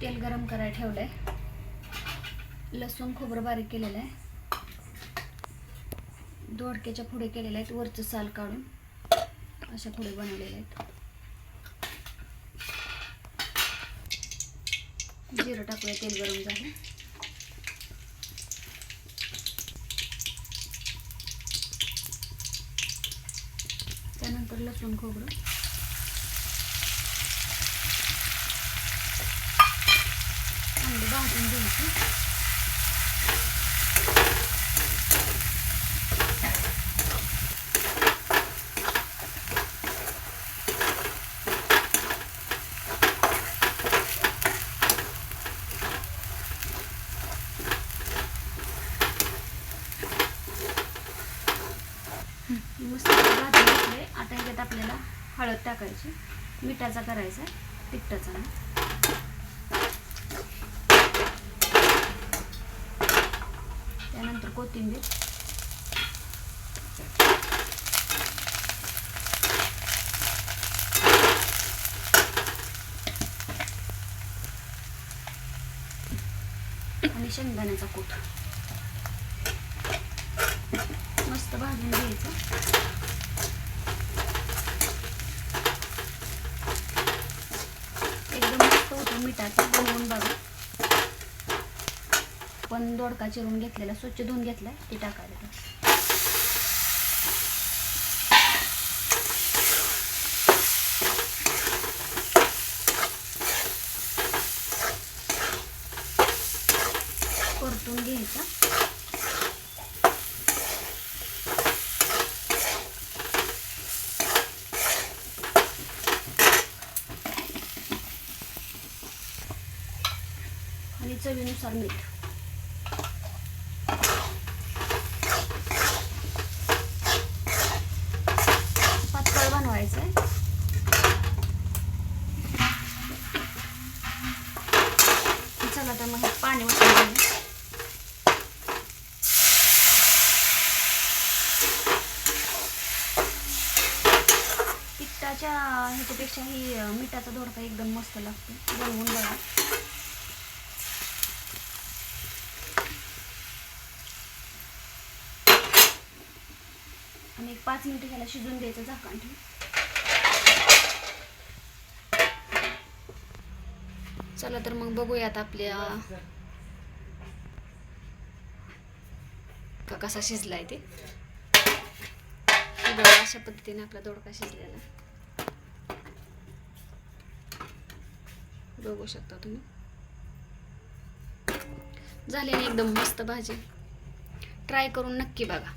तेल गरम करायला ठेवलं आहे लसूण खोबरं बारीक केलेलं आहे. दोडक्याच्या पुढे केलेल्या आहेत वरचं साल काढून. अशा पुढे बनवलेल्या आहेत. जिरं टाकूया तेल गरम झालं. त्यानंतर लसूण खोबरं. चांगलं भाजून घ्यायचं मस्त आता ह्याच्यात आपल्याला हळद टाकायची. मिठाचा करायचा तिखटाचा नाही. त्यानंतर कोथिंबीर. आणि शेंगदाण्याचा कूट. मस्त भाजून घ्यायचं. एकदम मस्त बनवून बघा. आपण दोडका चिरून घेतलेला स्वच्छ धुवून घेतलाय ते टाकायला परतून घ्यायचा. आणि चवीनुसार मीठ. ठेवायचं आहे चला तर मग पाणी ओतून तिखटाच्या ह्याच्यापेक्षा ही मिठाचा दोडका एकदम मस्त लागतो. बनवून बघा. आणि एक पाच मिनिटं ह्याला शिजून द्यायचं झाकण ठेवून. चला तर मग बघूयात आपल्या का कसा शिजलाय ते. अशा पद्धतीने आपला दोडका शिजलेला. बघू शकता तुम्ही. झाली ना एकदम मस्त भाजी. ट्राय करून नक्की बघा.